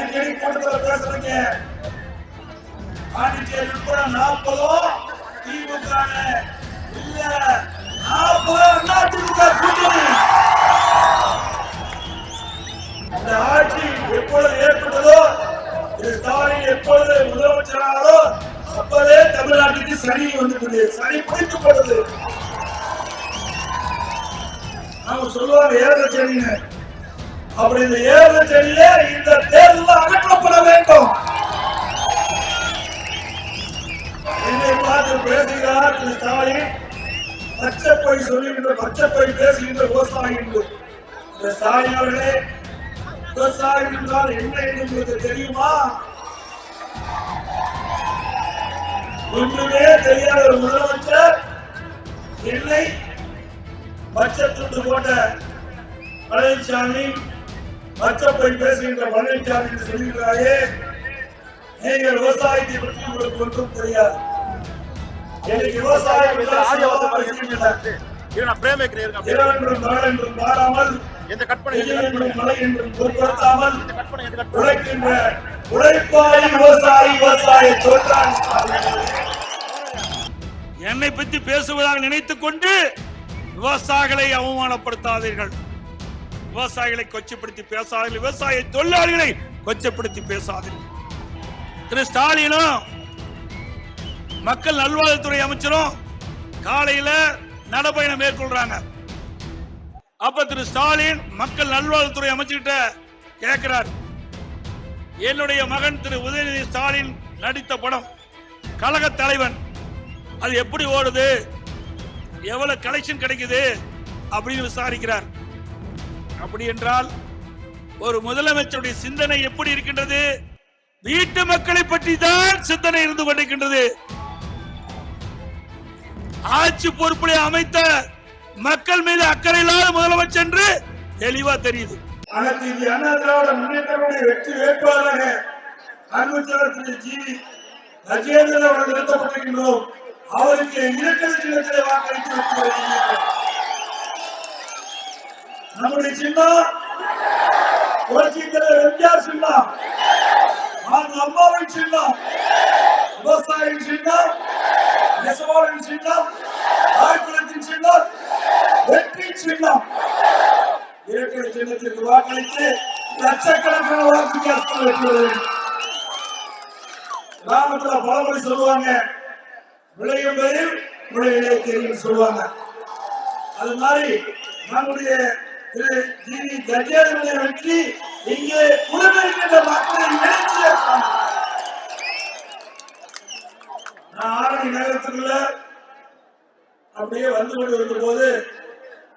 அடிக்கடி கூட்டத்தில் பேசுறீங்க. பாண்டிச்சேரி உட்பட நாற்பதோ திமுக இல்ல நாற்பதோ அதிமுக கூட்டணி. இந்த ஆட்சி எப்பொழுது ஏற்பட்டதோ இது ஸ்டாலின் எப்பொழுது முதலமைச்சரானதோ அப்பவே தமிழ்நாட்டுக்கு சனி வந்துட்டது சனி பிடிக்கப்படுது நாம சொல்லுவாங்க ஏழரை சனின்னு. அப்படி இந்த ஏழு செடியே இந்த தேர்தலில் அகற்றப்பட வேண்டும். என்னை பார்த்து பேசுகிறார் திரு ஸ்டாலின். பச்சை சொல்லுகின்ற பச்சை பேசுகின்ற விவசாயி என்று இந்த ஸ்டாலின் அவர்களே விவசாயம் என்றால் என்ன என்று உங்களுக்கு தெரியுமா? ஒன்றுமே தெரியாத ஒரு முதலமைச்சர் என்னை பச்சை போட்ட பழனிசாமி பச்சை போய் பேசுகின்ற பழனிசாமி என்று சொல்கிறாரே நீங்கள் விவசாயத்தை பற்றி உங்களுக்கு ஒன்றும் தெரியாது. எனக்கு விவசாயம் நாளென்றும் மாறாமல் எந்த கற்பனை என்றும் மழை என்றும் பொருட்படுத்தாமல் உழைக்கின்ற உழைப்பாளி விவசாயி விவசாய என்னை பற்றி பேசுவதாக நினைத்துக் கொண்டு விவசாயிகளை அவமானப்படுத்தாதீர்கள். விவசாயிகளை கொச்சப்படுத்தி பேசாதீர்கள். விவசாய தொழிலாளிகளை கொச்சப்படுத்தி பேசாதீர்கள். திரு ஸ்டாலினும் மக்கள் நல்வாழ்வுத்துறை அமைச்சரும் காலையில நடைபயணம் மேற்கொள்றாங்க. அப்ப திரு ஸ்டாலின் மக்கள் நல்வாழ்வுத்துறை அமைச்சர்கிட்ட கேட்கிறார். என்னுடைய மகன் திரு உதயநிதி ஸ்டாலின் நடித்த படம் கழக தலைவன். அது எப்படி ஓடுது? எவ்வளவு கலெக்ஷன் கிடைக்குது? அப்படின்னு விசாரிக்கிறார். அப்படி என்றால் ஒரு முதலமைச்சருடைய சிந்தனை எப்படி இருக்கின்றது? வீட்டு மக்களை பற்றி தான் சிந்தனை இருந்து கொண்டிருக்கின்றது. ஆட்சி பொறுப்புகளை அமைத்த மக்கள் மீது அக்கறை இல்லாத முதலமைச்சர் என்று தெளிவா தெரியுது. அண்ணா திராவிட வெற்றி வேட்பாளராக ஜி. கஜேந்திரன் அவர்கள் நிறுத்தப்பட்டிருக்கின்றோம். அவருக்கு இரட்டை சின்னத்திலே வாக்களித்து நம்முடைய சின்னம் புரட்சி தலைவர் எம்ஜிஆர் சின்னம் நான்கு அம்மாவின் சின்னம் விவசாயியின் சின்னம் நெசவாளின் சின்னம் ஆழ்குளத்தின் சின்ன வெற்றி சின்னம் இரட்டை சின்னத்திற்கு வாக்களித்து லட்சக்கணக்கான வாக்கு வித்தியாசத்தில் கிராமத்துல பலமுறை சொல்லுவாங்க விளையும் பெயரில் விளையிலே தெரியும் சொல்லுவாங்க. அது மாதிரி நம்முடைய திரு ஜி வி கஜேந்திரனுடைய வெற்றி இங்கே குழுமிருக்கின்ற மக்களை இணைத்து காணும். நான் ஆரணி நகரத்துக்குள்ள அப்படியே வந்து கொண்டு போது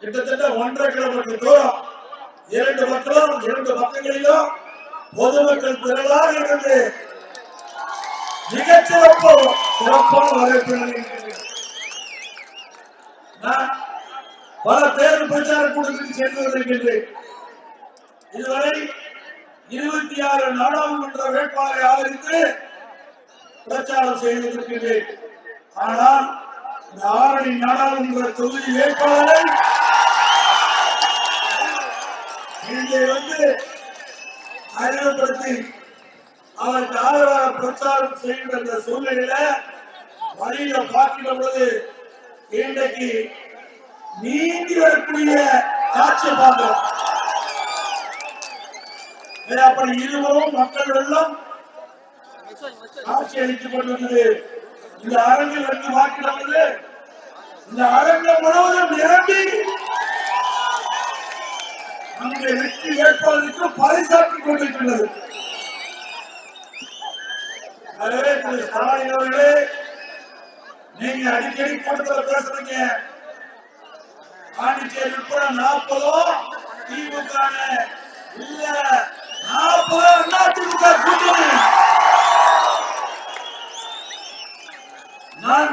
கிட்டத்தட்ட ஒன்றரை கிலோமீட்டர் தூரம் இரண்டு மக்களும் இரண்டு பக்கங்களிலும் பொதுமக்கள் திரளாக இருந்து மிகச்சிறப்பு சிறப்பான வரவேற்பு நான் பல தேர்தல் பிரச்சார கூட்டத்தில் சென்று வந்திருக்கின்றேன் இதுவரை இருபத்தி ஆறு நாடாளுமன்ற வேட்பாளரை ஆதரித்து பிரச்சாரம் செய்திருக்கின்றேன் ஆனால் இந்த ஆரணி நாடாளுமன்ற தொகுதி வேட்பாளரை இங்கே வந்து அறிமுகப்படுத்தி அவருக்கு ஆதரவாக பிரச்சாரம் செய்கின்ற இந்த சூழ்நிலையில வழியில பார்க்கின்ற பொழுது இன்றைக்கு நீங்கி வரக்கூடிய காட்சியை பார்க்கிறோம் ஏ, அப்படி இருவரும் மக்கள் வெள்ளம் காட்சி அளித்துக் கொண்டிருந்தது. இந்த அரங்கில் வந்து பார்க்கின்ற இந்த அரங்கம் முழுவதும் நிரம்பி நம்முடைய வெற்றி வேட்பாளருக்கு பரிசாற்றிக் கொண்டிருக்கின்றது. எனவே திரு ஸ்டாலின் அவர்களே நீங்க அடிக்கடி கூட்டத்தில் பேசுறீங்க. பாண்டிச்சேரி உட்பட நாற்பதோ திமுக இல்ல நாற்பது திமுக கூட்டணி. நான்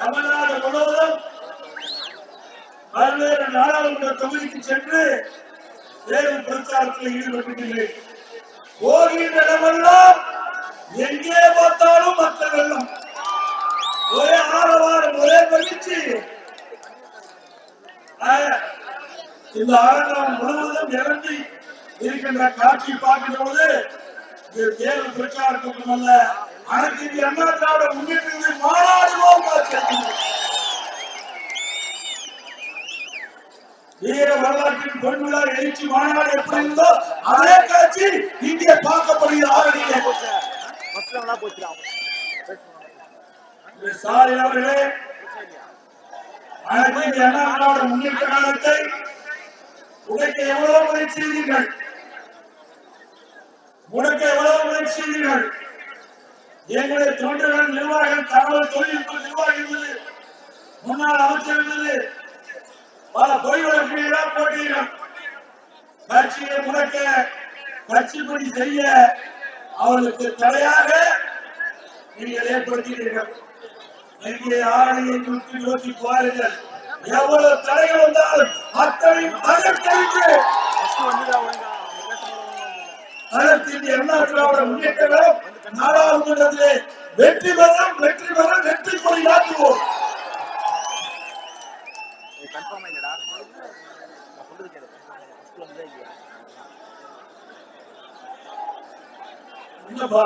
தமிழ்நாடு முழுவதும் பல்வேறு நாடாளுமன்ற தொகுதிக்கு சென்று தேர்தல் பிரச்சாரத்தில் ஈடுபட்டுள்ளேன் போகின்ற இடமெல்லாம் எங்கே பார்த்தாலும் மக்கள் வெள்ளம் ஒரே ஆரவாரம் ஒரே மகிழ்ச்சி. இந்த அரங்கம் முழுவதும் இறங்கி இருக்கின்ற காட்சி பார்க்கின்ற பொழுது இது தேர்தல் பிரச்சார கூட்டம் அல்ல அனைத்து இந்திய அண்ணா திராவிட முன்னேற்ற மாநாடு போல் காட்சி அளிக்கிறது. வீர வரலாற்றின் பொன்விழா எழுச்சி மாநாடு எப்படி இருந்தோ அதே காட்சி இங்கே திரு ஸ்டாலின் அவர்களே அனைத்து இந்திய அண்ணா திராவிட முன்னேற்ற காலத்தை உடைக்க எவ்வளவு முயற்சி செய்தீர்கள்? முடக்க எவ்வளவு முயற்சி செய்தீர்கள்? எங்களுடைய தொண்டர்கள் நிர்வாகிகள் தகவல் தொழில்நுட்ப நிர்வாகிகள் முன்னாள் அமைச்சர் இருந்தது பல பொய் வழக்குகளெல்லாம் போட்டீர்கள். கட்சியை முடக்க கட்சி பணி செய்ய அவர்களுக்கு தடையாக நீங்கள் ஏற்படுத்தினீர்கள். இங்கே ஆணையை நோக்கி நோக்கி பாருங்கள் எவ்வளவு தடை வந்தாலும் அத்தனை தகர்த்தெறிந்து அதற்கு வந்துடா ஒழுங்கா அண்ணா திராவிட முன்னேற்ற கழகம் நாடாளுமன்றத்திலே வெற்றி பெறும் வெற்றி பெறும் வெற்றி கொடி நாட்டுவோம். என்னப்பா?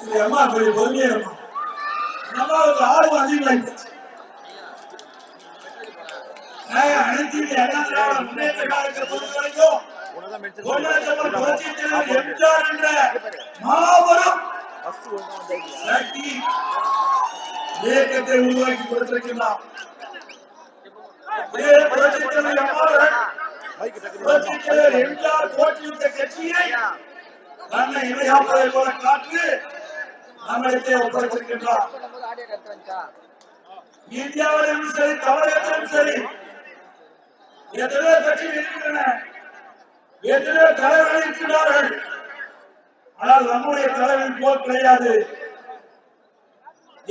சரி அம்மா கொஞ்சம் பொறுமையா இருக்கும் அம்மாவுக்கு ஆர்வம் அதிகமாயிடுச்சு ஏன் அனைத்து முன்னேற்ற கழகத்தை பொறுத்த வரைக்கும் எம்ஜிஆர் என்ற மாபெரும் சக்தி இயக்கத்தை உருவாக்கி கொடுத்திருக்கிறார் எம்ஜிஆர் தோற்றுவித்த கட்சியை தன்னை இணையாப்பதை போல காற்று நம்மிடத்தை ஒப்படைத்திருக்கின்றார். இந்தியாவிலும் சரி தமிழகத்திலும் சரி எத்தனையோ கட்சிகள் இருக்கின்றன. எத்தனையோ தலைவர்கள் இருக்கின்றார்கள். ஆனால் நம்முடைய தலைவன் போல் கிடையாது.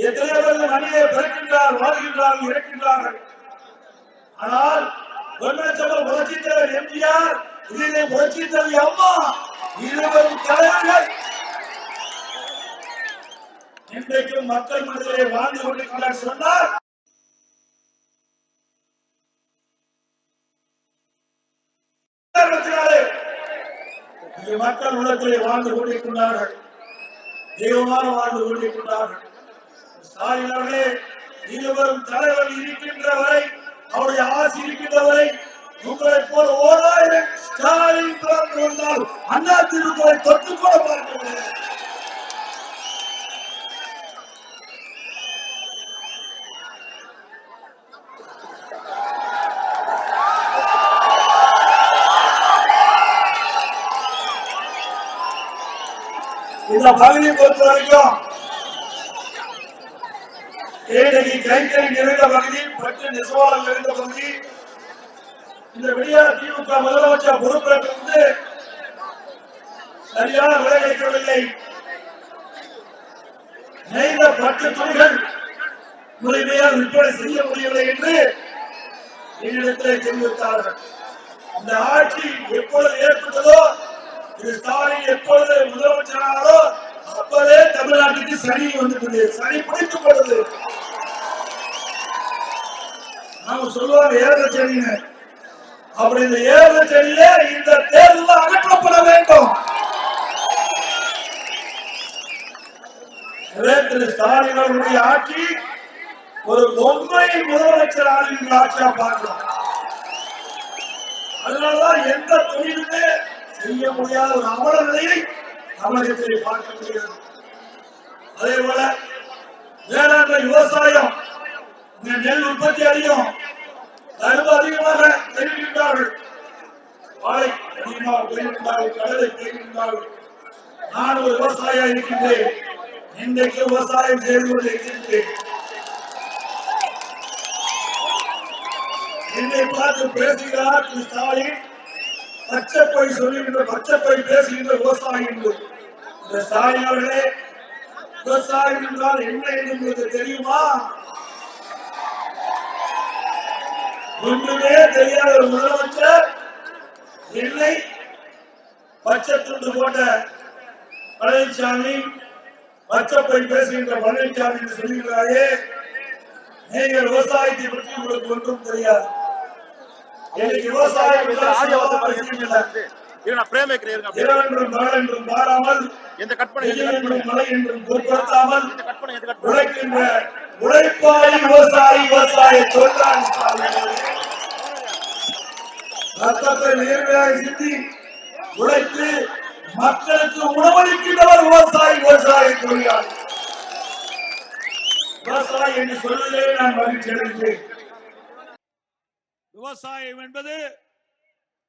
எத்தனையோ பேர் மனிதரை பிறக்கின்றார் வாழ்கின்றார்கள் இறக்கின்றார்கள். ஆனால் பொன்மச்சம்பல் புரட்சித் தலைவர் எம்ஜிஆர் இதிலே புரட்சித் தலைவர் அம்மா இருவரும் தலைவர்கள். இன்றைக்கும் மக்கள் மனதிலே வாழ்ந்து கொண்டிருக்கிறார் சொன்னார் மக்கள் உலகத்திலே வாழ்ந்து கொண்டிருக்கிறார்கள் தெய்வமாக வாழ்ந்து கொண்டிருக்கிறார்கள் ஸ்டாலின் அவர்களே இருவரும் தலைவர் இருக்கின்ற வரை அவருடைய ஆசி இருக்கின்ற வரை உங்களை போல ஓராயிரம் ஸ்டாலின் பிறந்து வந்தால் அண்ணா திமுகவை தொட்டு கூட பார்க்க முடியாது இந்த பகுதியை பொறுத்த வரைக்கும் தேனி கைத்தறி நிறைந்த பகுதி பட்டு நெசவாளர் நிறைந்த பகுதி. இந்த விடியா திமுக முதலமைச்சர் பொறுப்பேற்றிருந்து சரியான விலை கிடைக்கவில்லை நெய்த பட்டு துணிகள் முறைமையால் விற்பனை செய்ய முடியவில்லை என்று என்னிடத்திலே தெரிவித்தார்கள். இந்த ஆட்சி எப்பொழுது ஏற்பட்டதோ திரு ஸ்டாலின் எப்பொழுது முதலமைச்சரானாரோ அப்பவே தமிழ்நாட்டுக்கு சனி வந்துட்டது சனி பிடிக்கப்படுது நாம சொல்லுவாங்க ஏழரை சனின்னு. அப்படி இந்த ஏழரை சனியில இந்த தேர்தல் அகற்றப்பட வேண்டும். திரு ஸ்டாலின் அவருடைய ஆட்சி ஒரு பொம்மை முதலமைச்சர் ஆளுநர் ஆட்சியா பார்க்கலாம். அதனாலதான் எந்த தொழிலுமே செய்ய முடியாத ஒரு அவல நிலையை தமிழகத்திலே பார்க்க முடிகிறது அதே போல வேளாண்மை விவசாயம் நெல் உற்பத்தி அதிகம் கரும்பு அதிகமாக பெறுகின்றார்கள் வாழை அதிகமாக பெறுகின்றார்கள் கடலை பெறுகின்றார்கள் நான் ஒரு விவசாயியா இருக்கின்றேன். இன்றைக்கு விவசாயம் செய்து கொண்டு இருக்கின்றேன். என்னை பார்த்து பேசுகிறார் ஸ்டாலின். பச்சைப்பை சொல்லுகின்ற பச்சைப்பை பேசுகின்ற விவசாயி என்று இந்த ஸ்டாலின் விவசாயம் என்றால் என்ன என்று உங்களுக்கு தெரியுமா? ஒன்றுமே தெரியாத ஒரு முதலமைச்சர் என்னை பச்சை துண்டு போட்ட பழனிசாமி பச்சைப்பை பேசுகின்ற பழனிசாமி என்று சொல்லுகிறாரே நீங்கள் விவசாயத்தை பற்றி உங்களுக்கு ஒன்றும் தெரியாது. இன்னைக்கு விவசாயம் இந்த என்றால் ஆடியோ வந்து சும்மா பாருங்க அவசியம் எப்படி இல்லை. இருக்கு. இரு நான் பிரேம் வைக்கிறேன் இருங்க அப்படியே. இரவென்றும் பகலென்றும் பாராமல் எந்த பண்ணி என்றும் மழை என்றும் பொருட்படுத்தாமல் எந்த கட் பண்ணி எந்த உழைக்கின்ற உழைப்பாளி விவசாயி விவசாய தொழிலாளி. ரத்தத்தை நேர்மையாக சிந்தி உழைத்து மக்களுக்கு உணவளிக்கின்றவர் விவசாயி விவசாய தொழிலாளி விவசாயி என்று சொல்வதிலே நான் மகிழ்ச்சி அடைகிறேன் விவசாயம் என்பது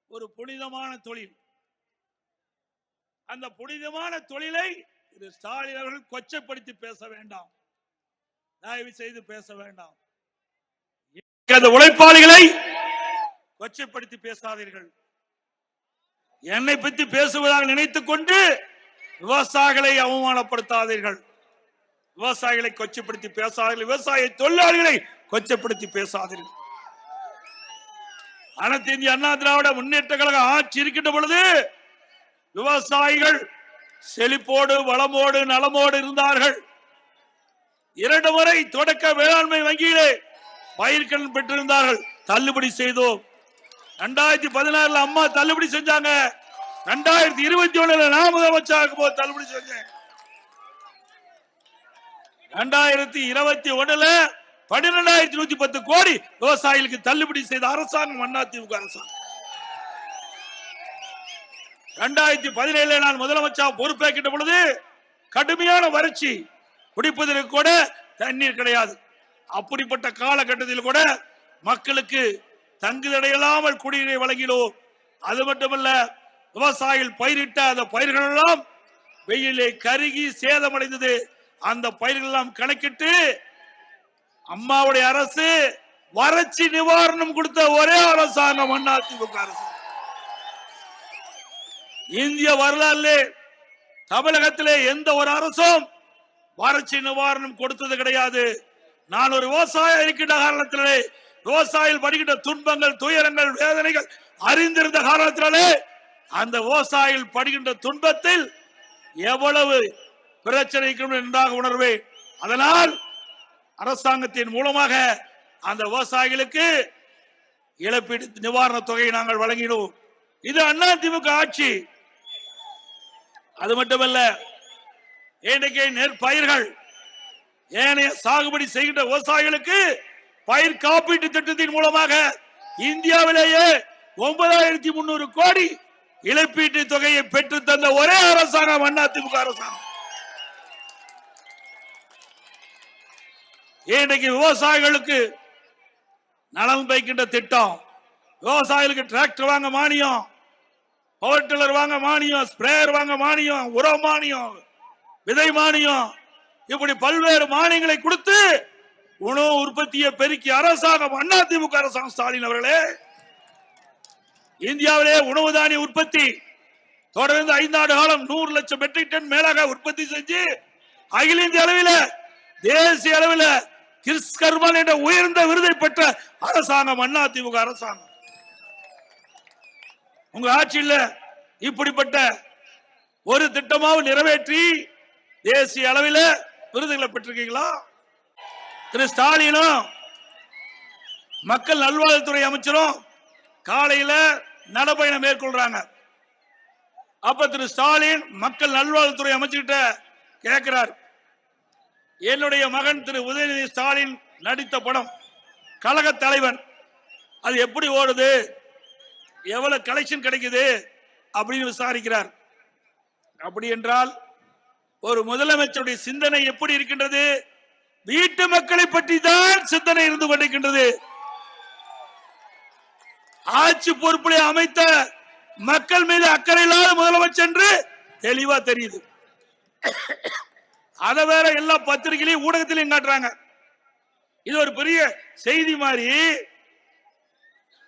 ஒரு புனிதமான தொழில். அந்த புனிதமான தொழிலை திரு ஸ்டாலின் அவர்கள் கொச்சைப்படுத்தி பேச வேண்டாம். தயவு செய்து பேச வேண்டாம். அந்த உழைப்பாளிகளை கொச்சைப்படுத்தி பேசாதீர்கள். என்னை பற்றி பேசுவதாக நினைத்துக் கொண்டு விவசாயிகளை அவமானப்படுத்தாதீர்கள். விவசாயிகளை கொச்சைப்படுத்தி பேசாதீர்கள். விவசாய தொழிலாளிகளை கொச்சைப்படுத்தி பேசாதீர்கள். அனைத்து இந்திய அண்ணா திராவிட முன்னேற்ற கழக ஆட்சி இருக்கின்ற பொழுது விவசாயிகள் செழிப்போடு வளமோடு நலமோடு இருந்தார்கள். இரண்டு முறை தொடக்க வேளாண்மை வங்கியிலே பயிர்கள் பெற்றிருந்தார்கள். தள்ளுபடி செய்தோம். ரெண்டாயிரத்தி பதினாறுல அம்மா தள்ளுபடி செஞ்சாங்க. ரெண்டாயிரத்தி இருபத்தி ஒண்ணுல நான் முதலமைச்சர் போது தள்ளுபடி செஞ்சேன். ரெண்டாயிரத்தி இருபத்தி ஒண்ணுல பன்னிரெண்டாயிரத்தி நூத்தி பத்து கோடி விவசாயிகளுக்கு தள்ளுபடி செய்த அரசாங்கம் அதிமுக அரசாங்கம். ரெண்டாயிரத்தி பதினேழுல நான் முதலமைச்சர் பொறுப்பேற்கின்ற பொழுது கடுமையான வறட்சி குடிப்பதற்கு கூட தண்ணீர் கிடையாது. அப்படிப்பட்ட காலகட்டத்தில் கூட மக்களுக்கு தங்குதடையில்லாமல் குடிநீரை வழங்கினோம். அது மட்டுமல்ல விவசாயிகள் பயிரிட்ட அந்த பயிர்கள் எல்லாம் வெயிலே கருகி சேதமடைந்தது. அந்த பயிர்கள் எல்லாம் கணக்கிட்டு அம்மாவுடைய அரசு வறட்சி நிவாரணம் கொடுத்த ஒரே அரசாங்கம் அதிமுக அரசு. இந்திய வரலாறு தமிழகத்திலே எந்த ஒரு அரசும் வறட்சி நிவாரணம் கொடுத்தது கிடையாது. நான் ஒரு விவசாயம் இருக்கின்ற காரணத்திலே விவசாயிகள் படுகின்ற துன்பங்கள் துயரங்கள் வேதனைகள் அறிந்திருந்த காரணத்தினாலே அந்த விவசாயிகள் படுகின்ற துன்பத்தில் எவ்வளவு பிரச்சனைக்கும் நன்றாக உணர்வேன். அதனால் அரசாங்கத்தின் மூலமாக அந்த விவசாயிகளுக்கு இழப்பீடு நிவாரண தொகையை நாங்கள் வழங்கினோம். இது அதிமுக ஆட்சி. அது மட்டுமல்ல இன்றைக்கு நெற்பயிர்கள் ஏனைய சாகுபடி செய்கின்ற விவசாயிகளுக்கு பயிர் காப்பீட்டு திட்டத்தின் மூலமாக இந்தியாவிலேயே ஒன்பதாயிரத்தி முன்னூறு கோடி இழப்பீட்டு தொகையை பெற்று தந்த ஒரே அரசாங்கம் அதிமுக அரசாங்கம். இன்றைக்கு விவசாயிகளுக்கு நலன் பைக்கின்ற திட்டம்? விவசாயிகளுக்கு டிராக்டர் வாங்க மானியம் பவர் டில்லர் வாங்க மானியம் ஸ்ப்ரேயர் வாங்க மானியம் உரம் மானியம் விதை மானியம். இப்படி பல்வேறு மானியங்களை கொடுத்து உணவு உற்பத்தியை பெருக்கி அரசாங்கம் அதிமுக அரசாங்கம் ஸ்டாலின் அவர்களே இந்தியாவிலே உணவு தானிய உற்பத்தி தொடர்ந்து ஐந்தாண்டு காலம் நூறு லட்சம் மெட்ரிக் டன் மேலாக உற்பத்தி செஞ்சு அகில இந்திய அளவில் தேசிய அளவில் கிறிஸ்கர்மன் என்ற உயர்ந்த விருதை பெற்ற அரசாங்கம் அண்ணா திமுக அரசாங்கம். உங்க ஆட்சியில் இப்படிப்பட்ட ஒரு திட்டமாவும் நிறைவேற்றி தேசிய அளவில் விருதுகளை பெற்றிருக்கீங்களா? திரு ஸ்டாலினும் மக்கள் நல்வாழ்வுத்துறை அமைச்சரும் காலையில நடைபயணம் மேற்கொள்றாங்க. அப்ப திரு ஸ்டாலின் மக்கள் நல்வாழ்வுத்துறை அமைச்சர்கிட்ட கேட்கிறார் என்னுடைய மகன் திரு உதயநிதி ஸ்டாலின் நடித்த படம் கழக தலைவன். அது எப்படி ஓடுது? எவ்வளவு கலெக்ஷன் கிடைக்குது? அப்படின்னு விசாரிக்கிறார். அப்படி என்றால் ஒரு முதலமைச்சருடைய சிந்தனை எப்படி இருக்கின்றது? வீட்டு மக்களை பற்றி தான் சிந்தனை இருந்து கொண்டிருக்கின்றது. ஆட்சி பொறுப்பில் அமைத்த மக்கள் மீது அக்கறை இல்லாத முதலமைச்சர் என்று தெளிவா தெரியுது. அதை வேற எல்லா பத்திரிகையிலையும் ஊடகத்திலையும் காட்டுறாங்க. இது ஒரு பெரிய செய்தி மாதிரி.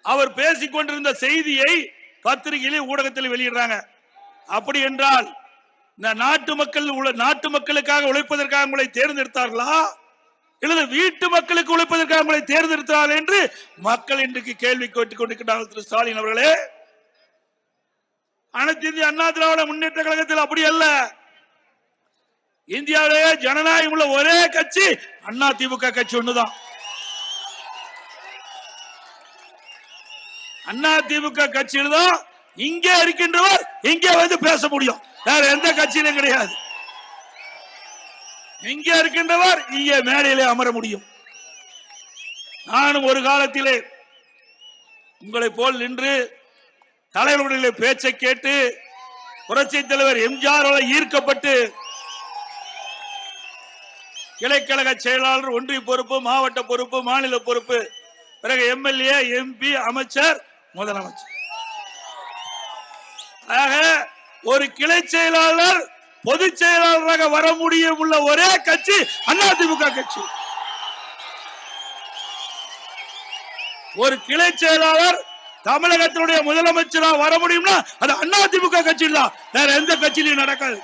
அவர் பேசிக்கொண்டிருந்த செய்தியை பத்திரிகையிலே ஊடகத்தில் வெளியிடுறாங்க. அப்படி என்றால் இந்த நாட்டு மக்கள் நாட்டு மக்களுக்காக உழைப்பதற்காக உங்களை தேர்ந்தெடுத்தார்களா? இல்லது வீட்டு மக்களுக்கு உழைப்பதற்காக உங்களை தேர்ந்தெடுத்தார்கள் என்று மக்கள் இன்றைக்கு கேள்வி கேட்டுக் கொண்டிருக்கிறார்கள் திரு ஸ்டாலின் அவர்களே. அனைத்து இந்திய அண்ணா திராவிட முன்னேற்ற கழகத்தில் அப்படி அல்ல. இந்தியாவிலேயே ஜனநாயகம் உள்ள ஒரே கட்சி அண்ணா திமுக கட்சி ஒண்ணுதான். அண்ணா திமுக கட்சியில் தான் இங்கே இருக்கின்றவர் இங்கே வந்து பேச முடியும். வேற எந்த கட்சியிலும் கிடையாது. இங்கே இருக்கின்றவர் இங்கே மேடையிலே அமர முடியும். நானும் ஒரு காலத்திலே உங்களை போல் நின்று தலைவர்களுடைய பேச்சை கேட்டு புரட்சி தலைவர் எம்ஜிஆர் ஈர்க்கப்பட்டு கிளைக்கழக செயலாளர் ஒன்றிய பொறுப்பு மாவட்ட பொறுப்பு மாநில பொறுப்பு. பிறகு எம்எல்ஏ எம்பி அமைச்சர் முதலமைச்சர். ஆக ஒரு கிளை செயலாளர் பொதுச் செயலாளராக வர முடியும் உள்ள ஒரே கட்சி அதிமுக கட்சி. ஒரு கிளை செயலாளர் தமிழகத்தினுடைய முதலமைச்சராக வர முடியும்னா அது அதிமுக கட்சி தான் வேற எந்த கட்சியிலையும் நடக்காது.